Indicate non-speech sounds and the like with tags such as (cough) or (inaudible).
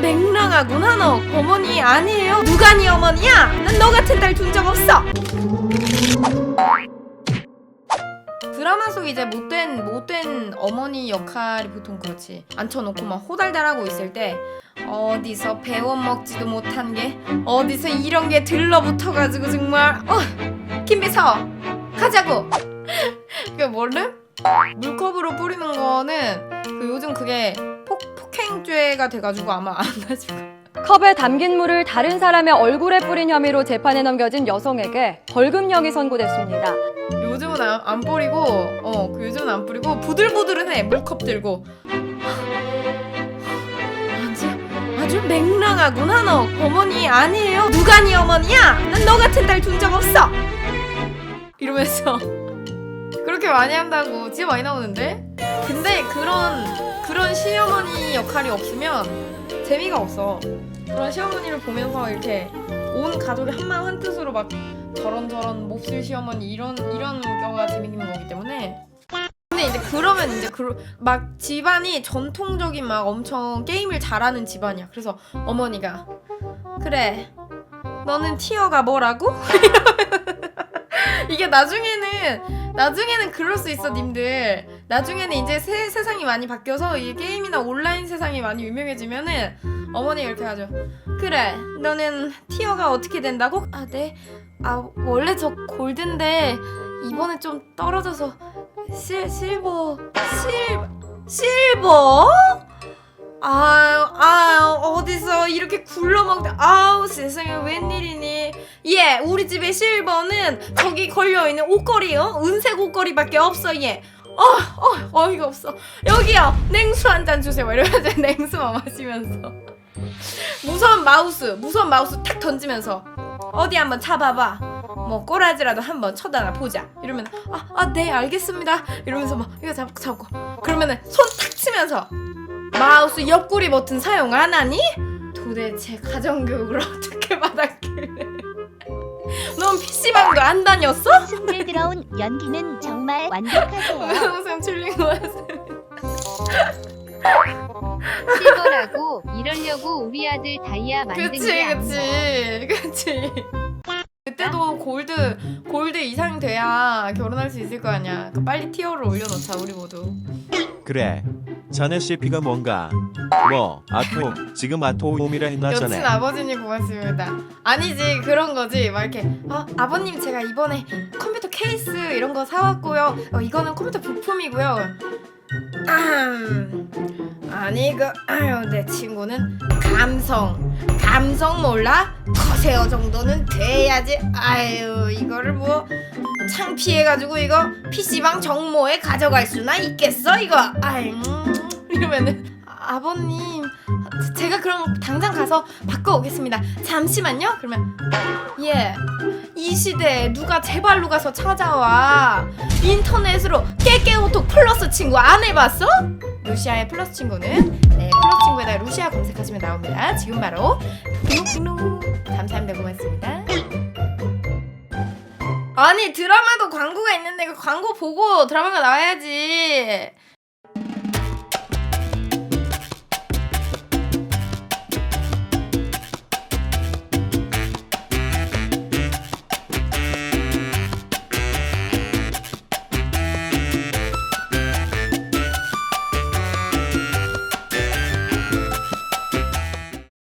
맹랑하구나 너. 어머니 아니에요. 누가 네 어머니야? 난 너 같은 딸 둔 적 없어. 드라마 속 이제 못된 못된 어머니 역할이 보통 그렇지. 앉혀놓고 막 호달달하고 있을 때 어디서 배워 먹지도 못한 게 어디서 이런 게 들러붙어가지고 정말 어 김비서 가자고. (laughs) 그 뭐를? 물컵으로 뿌리는 거는 그 요즘 그게 폭 폭행죄가 돼가지고 아마 안 가지고 컵에 담긴 물을 다른 사람의 얼굴에 뿌린 혐의로 재판에 넘겨진 여성에게 벌금형이 선고됐습니다. 요즘은 안, 안 뿌리고 어 그 요즘은 안 뿌리고 부들부들은 해 물컵 들고 아주 아주 맹랑하구나 너 어머니 아니에요 누가 네 어머니야 난 너 같은 딸 둔 적 없어 이러면서 그렇게 많이 한다고 진짜 많이 나오는데 근데 그런 그런 시어머니 역할이 없으면 재미가 없어 그런 시어머니를 보면서 이렇게 온 가족이 한마음 한뜻으로 막 저런 저런 몹쓸 시어머니 이런 이런 경우가 재밌는 거기 때문에 근데 이제 그러면 이제 그 막 집안이 전통적인 막 엄청 게임을 잘하는 집안이야. 그래서 어머니가 그래 너는 티어가 뭐라고? (laughs) 이게 나중에는 나중에는 그럴 수 있어 님들 나중에는 이제 세, 세상이 많이 바뀌어서 이 게임이나 온라인 세상이 많이 유명해지면은 어머니가 이렇게 하죠 그래 너는 티어가 어떻게 된다고? 아 네 아 원래 저 골드인데 이번에 좀 떨어져서 실 실버 실 실버? 아, 아, 어디서 이렇게 굴러먹다. 아우, 세상에, 웬일이니. 예, 우리 집에 실버는 저기 걸려있는 옷걸이, 어? 은색 옷걸이밖에 없어, 예. 어, 어, 어이가 없어. 여기요, 냉수 한 잔 주세요. 이러면서 (laughs) 냉수만 마시면서. 무선 마우스, 무선 마우스 탁 던지면서. 어디 한번 잡아봐. 뭐 꼬라지라도 한번 쳐다나 보자. 이러면 아, 아, 네, 알겠습니다. 이러면서 막 이거 잡고 잡고. 그러면은 손 탁 치면서 마우스 옆구리 버튼 사용 안 하니? 도대체 가정교육을 (laughs) 어떻게 받았길래? (laughs) 넌 PC방도 안 다녔어? 승질들어온 연기는 정말 완벽하세요. 선생님 틀린 거 같아요. 실버라고 이러려고 우리 아들 다이아 만든 그치 게 아니야. 그치 그치 그때도 골드 골드 이상 돼야 결혼할 수 있을 거 아니야 그 빨리 티어를 올려놓자 우리 모두 그래. 자네 CP가 뭔가? 뭐 아토 지금 아토홈이라 했나 여친 전에. 아버지님 고맙습니다 아니지 그런 거지 막 이렇게 어, 아버님 제가 이번에 컴퓨터 케이스 이런 거 사왔고요 어, 이거는 컴퓨터 부품이고요 음, 아니 그 아유 내 친구는 감성. 감성 몰라? 커세어 정도는 돼야지. 아유 이거를 뭐 창피해가지고 이거 PC방 정모에 가져갈 수나 있겠어 이거? 아이 음, 이러면은 아, 아버님 제가 그럼 당장 가서 바꿔 오겠습니다. 잠시만요. 그러면 예 이 시대에 누가 제 발로 가서 찾아와. 인터넷으로 깨깨오톡 플러스 친구 안 해봤어? 루시아의 플러스 친구는? 네 플러스 친구에다 루시아 검색하시면 나옵니다. 지금 바로 구독 감사합니다. 고맙습니다. 아니 드라마도 광고가 있는데 그 광고 보고 드라마가 나와야지